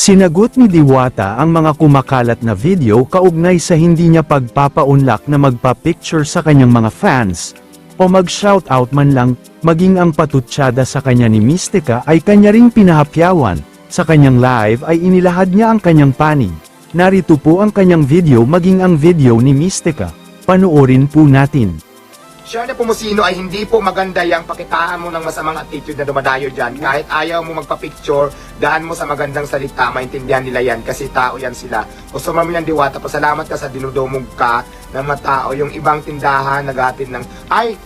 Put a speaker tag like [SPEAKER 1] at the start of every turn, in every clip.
[SPEAKER 1] Sinagot ni Diwata ang mga kumakalat na video kaugnay sa hindi niya pagpapaunlak na magpa-picture sa kanyang mga fans, o mag-shoutout man lang, maging ang patutsada sa kanya ni Mystica ay kanya ring pinahapyawan, sa kanyang live ay inilahad niya ang kanyang panig. Narito po ang kanyang video maging ang video ni Mystica. Panoorin po natin.
[SPEAKER 2] Siya na pumusino ay hindi po maganda yung pakitaan mo ng masamang attitude na dumadayo dyan. Kahit ayaw mo magpa-picture, daan mo sa magandang salita, maintindihan nila yan kasi tao yan sila. Gusto mo yan diwata, pasalamat ka sa dinudumog ka ng mga tao. Yung ibang tindahan, nagatin ng, ay,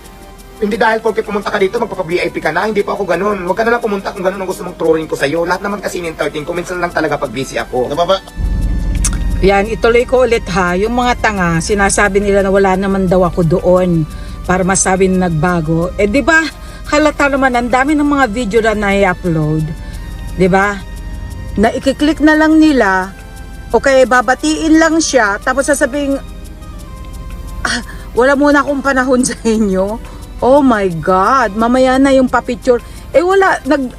[SPEAKER 2] hindi dahil porque pumunta ka dito, magpapa-VIP ka na, hindi po ako ganun. Huwag ka na lang pumunta kung ganun ang gusto mong turuin ko sa'yo. Lahat naman kasi in-entertain ko, minsan lang talaga pag busy ako.
[SPEAKER 3] Nababa,
[SPEAKER 4] Yan, ituloy ko ulit ha. Yung mga tanga, sinasabi nila na wala naman daw ako doon para masabi na nagbago. Eh di ba? Halata naman ang dami ng mga video na nai-upload. Di ba? Na ikiklik na lang nila o kaya babatiin lang siya tapos sasabihin ah, wala muna akong panahon sa inyo. Oh my God, mamaya na yung papicture. Eh wala, nag,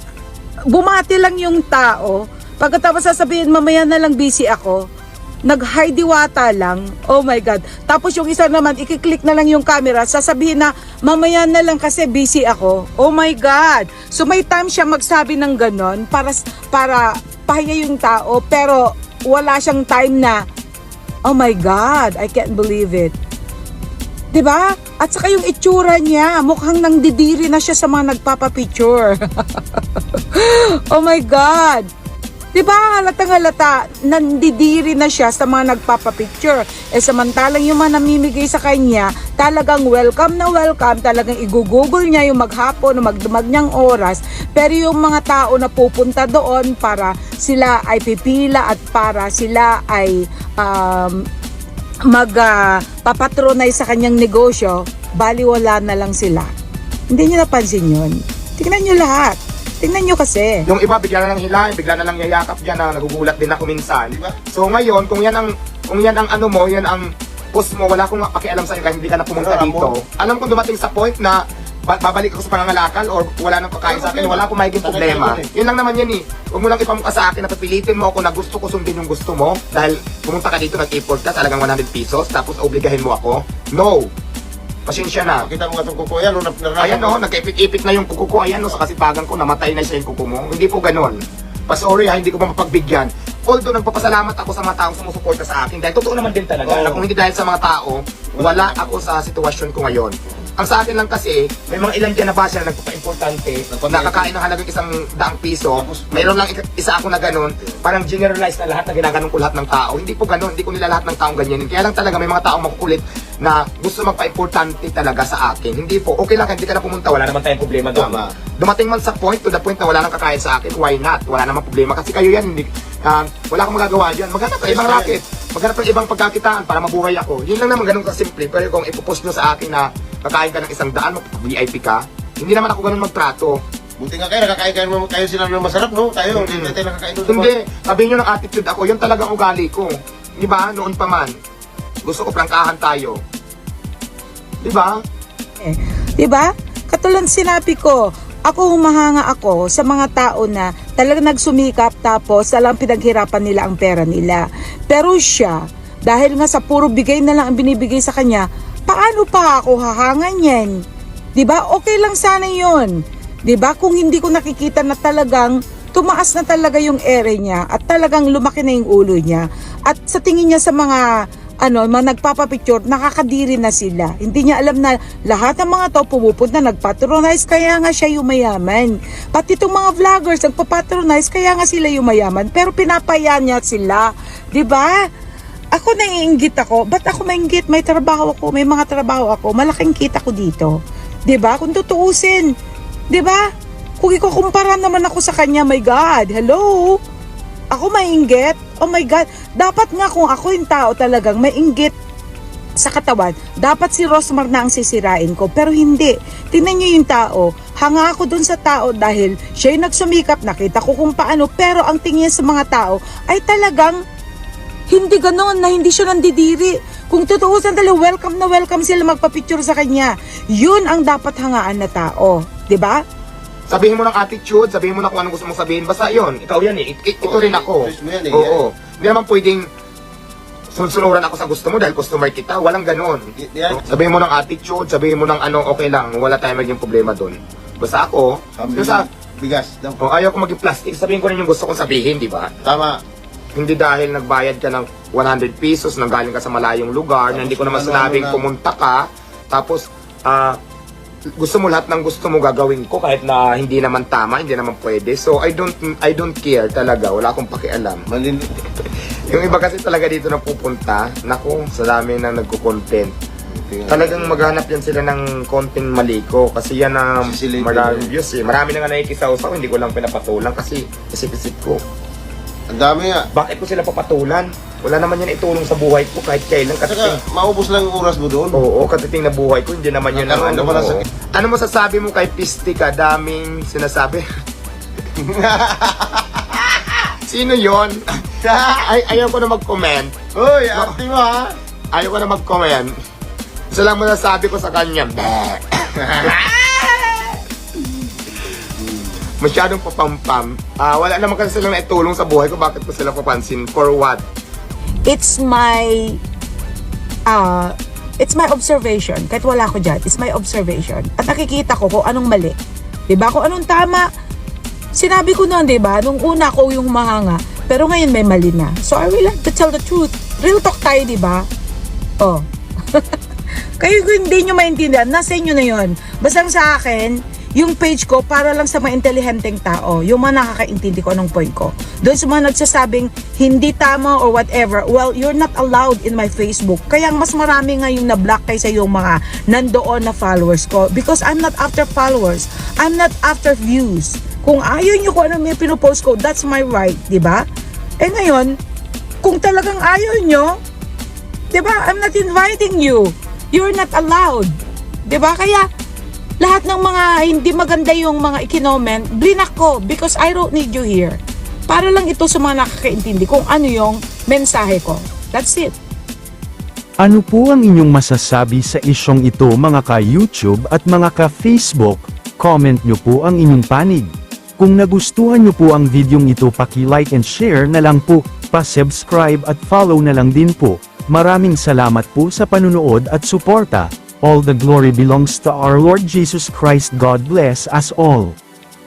[SPEAKER 4] bumati lang yung tao. Pagkatapos sasabihin, mamaya na lang busy ako. Nag-high diwata lang. Oh my God. Tapos yung isa naman, ikiklik na lang yung camera, sasabihin na, mamaya na lang kasi busy ako. Oh my God. So may time siya magsabi ng ganon para, para pahinga yung tao, pero wala siyang time na, oh my God, I can't believe it. 'Di ba? At saka yung itsura niya, mukhang nang didiri na siya sa mga nagpapapicture. oh my God! 'Di ba? Halatang halata, nandidiri na siya sa mga nagpapapicture. Eh samantalang yung mga namimigay sa kanya, talagang welcome na welcome, talagang igugugol niya yung maghapon o magdamag niyang oras. Pero yung mga tao na pupunta doon para sila ay pipila at para sila ay um, mag ah, papatronize sa kanyang negosyo, baliwala na lang sila. Hindi niyo napansin yun. Tingnan niyo lahat. Tingnan niyo kasi.
[SPEAKER 2] Yung iba bigla na lang hilahin, bigla na lang yayakap dyan na nagugulat din ako minsan.
[SPEAKER 3] Di ba?
[SPEAKER 2] So ngayon, kung yan ang kung yan ang ano mo, yan ang post mo, wala akong pakialam sa kahit hindi ka na pumunta
[SPEAKER 3] Wala
[SPEAKER 2] dito.
[SPEAKER 3] mo.
[SPEAKER 2] Alam kong dumating sa point na ba- babalik ako sa pangangalakal or wala nang kakain sa akin, wala akong magiging problema. Yun lang naman yan eh. Huwag mo lang ipamukha sa akin na papilitin mo ako na gusto ko sundin yung gusto mo dahil pumunta ka dito, nag-effort ka, talagang 100 pesos, tapos obligahin mo ako. No! Pasensya na.
[SPEAKER 3] Nakita mo nga itong kuko yan, no, naranasan
[SPEAKER 2] Ayan
[SPEAKER 3] ko.
[SPEAKER 2] o, nagkaipit-ipit na yung kuko ko. Ayan o, sa kasipagan ko, namatay na siya yung kuko mo. Hindi po ganon. Pasorry ha, hindi ko pa mapagbigyan. Although nagpapasalamat ako sa mga taong sumusuporta sa akin. Dahil totoo naman din talaga. Na kung hindi dahil sa mga tao, wala ako sa sitwasyon ko ngayon. Ang sa akin lang kasi, may mga ilan dyan na basher na nagpapa-importante, nakakain ng halagang isang daang piso, mayroon lang isa ako na ganun, parang generalize na lahat na ginaganon ko lahat ng tao. Hindi po ganun, hindi ko nila lahat ng taong ganyanin. Kaya lang talaga may mga taong makukulit na gusto magpa-importante talaga sa akin. Hindi po, okay lang, hindi ka na pumunta, wala naman tayong problema doon.
[SPEAKER 3] Tama.
[SPEAKER 2] Dumating man sa point, to the point na wala nang kakain sa akin, why not? Wala namang problema. Kasi kayo yan, hindi, ah, wala akong magagawa dyan. Maghanap ka ibang racket. Maghanap ng ibang pagkakitaan para mabuhay ako. Yun lang naman ganun kasimple. Pero kung ipopost nyo sa akin na kakain ka ng isang daan, VIP ka, hindi naman ako ganun magtrato.
[SPEAKER 3] Buti nga kayo, nakakain kayo, mo- kayo sila ng masarap, no? Tayo, hindi
[SPEAKER 2] Mm.
[SPEAKER 3] tayo nakakain doon.
[SPEAKER 2] Hindi, sabi nyo ng attitude ako, yun talagang ugali ko. Di ba? Noon pa man. Gusto ko prangkahan tayo. Di ba?
[SPEAKER 4] Eh, 'Di ba? Katulad sinabi ko, ako humahanga ako sa mga tao na talagang nagsumikap tapos talang pinaghirapan nila ang pera nila. Pero siya, dahil nga sa puro bigay na lang ang binibigay sa kanya, paano pa ako hahanga niyan? 'Di ba? Okay lang sana 'yon. ba? Kung hindi ko nakikita na talagang tumaas na talaga yung ere niya at talagang lumaki na yung ulo niya at sa tingin niya sa mga ano, mga nagpapapicture, nakakadiri na sila. Hindi niya alam na lahat ng mga to pumupunta, nagpatronize, kaya nga siya yung mayaman. Pati itong mga vloggers, nagpapatronize, kaya nga sila yung mayaman. Pero pinapaya niya sila. ba? Ako naiinggit ako. Ba't ako mainggit? May trabaho ako, may mga trabaho ako. Malaking kita ko dito. 'Di ba? Kung tutuusin. ba? Kung ikukumpara naman ako sa kanya, my God, hello? Ako mainggit? Oh my God, dapat nga kung ako yung tao talagang mainggit sa katawan, dapat si Rosmar na ang sisirain ko. Pero hindi. Tingnan niyo yung tao. Hanga ako dun sa tao dahil siya yung nagsumikap, nakita ko kung paano. Pero ang tingin sa mga tao ay talagang hindi ganon na hindi siya nandidiri. Kung tutuusan talaga, welcome na welcome sila magpa-picture sa kanya. Yun ang dapat hangaan na tao. 'di ba?
[SPEAKER 2] Sabihin mo ng attitude, sabihin mo na kung anong gusto mong sabihin. Basta yun, ikaw yan eh. Ito
[SPEAKER 3] Oo,
[SPEAKER 2] rin ako.
[SPEAKER 3] choice mo yan eh.
[SPEAKER 2] Oo. Hindi naman pwedeng sunsunuran ako sa gusto mo dahil customer kita. Walang ganon.
[SPEAKER 3] Y- yan.
[SPEAKER 2] Sabihin mo ng attitude, sabihin mo ng ano, okay lang. Wala tayong maging problema doon. Basta ako,
[SPEAKER 3] Sabi
[SPEAKER 2] yung sa,
[SPEAKER 3] bigas daw.
[SPEAKER 2] kung ayaw ko maging plastic, sabihin ko rin yung gusto kong sabihin, di ba?
[SPEAKER 3] Tama.
[SPEAKER 2] Hindi dahil nagbayad ka ng 100 pesos, nang galing ka sa malayong lugar, na hindi ko naman sinabing
[SPEAKER 3] na-
[SPEAKER 2] pumunta ka, tapos, ah, gusto mo lahat ng gusto mo gagawin ko kahit na hindi naman tama, hindi naman pwede. So I don't I don't care talaga, wala akong pakialam.
[SPEAKER 3] Malin
[SPEAKER 2] Yung iba kasi talaga dito na pupunta, naku, sa dami na nagko-content. Talagang maghanap yan sila ng konting maliko kasi yan ang
[SPEAKER 3] Sisilipin
[SPEAKER 2] maraming views eh. Marami na nga nakikisaw-saw, hindi ko lang pinapatulan kasi isip-isip ko.
[SPEAKER 3] Ang dami nga.
[SPEAKER 2] Bakit ko sila papatulan? Wala naman yan itulong sa buhay ko kahit kailan
[SPEAKER 3] Saka,
[SPEAKER 2] katiting.
[SPEAKER 3] maubos lang yung oras mo doon.
[SPEAKER 2] Oo, katiting na buhay ko, hindi naman yun ang
[SPEAKER 3] Nagkaroon
[SPEAKER 2] ano
[SPEAKER 3] ka pala sa-
[SPEAKER 2] Ano mo sasabi mo kay Pistika? Daming sinasabi. Sino yon? Ay, ayaw ko na mag-comment.
[SPEAKER 3] Hoy, ate mo ha.
[SPEAKER 2] Ayaw ko na mag-comment. Isa lang masasabi ko sa kanya. Masyadong papampam. Ah, wala naman kasi silang naitulong sa buhay ko. Bakit ko sila papansin? For what?
[SPEAKER 4] It's my uh, it's my observation. Kahit wala ko dyan, it's my observation. At nakikita ko kung anong mali. ba? Kung anong tama. Sinabi ko noon, ba? Nung una ko yung mahanga, pero ngayon may mali na. So I will have to tell the truth. Real talk tayo, ba? Oh. Kayo hindi nyo maintindihan, nasa inyo na yon. Basta ang sa akin, yung page ko para lang sa mga intelihenteng tao, yung mga nakakaintindi ko anong point ko. Doon sa mga nagsasabing hindi tama or whatever, well, you're not allowed in my Facebook. Kaya mas marami nga yung na-block kaysa yung mga nandoon na followers ko. Because I'm not after followers. I'm not after views. Kung ayaw nyo kung ano may pinupost ko, that's my right, di ba? Eh ngayon, kung talagang ayaw nyo, 'Di ba? I'm not inviting you. You're not allowed. 'Di ba? Kaya lahat ng mga hindi maganda yung mga ikinoment, blinak ko because I don't need you here. Para lang ito sa mga nakakaintindi kung ano yung mensahe ko. That's it.
[SPEAKER 1] Ano po ang inyong masasabi sa isyong ito mga ka-YouTube at mga ka-Facebook? Comment nyo po ang inyong panig. Kung nagustuhan nyo po ang videong ito paki-like and share na lang po, pa-subscribe at follow na lang din po. Maraming salamat po sa panunood at suporta. All the glory belongs to our Lord Jesus Christ. God bless us all.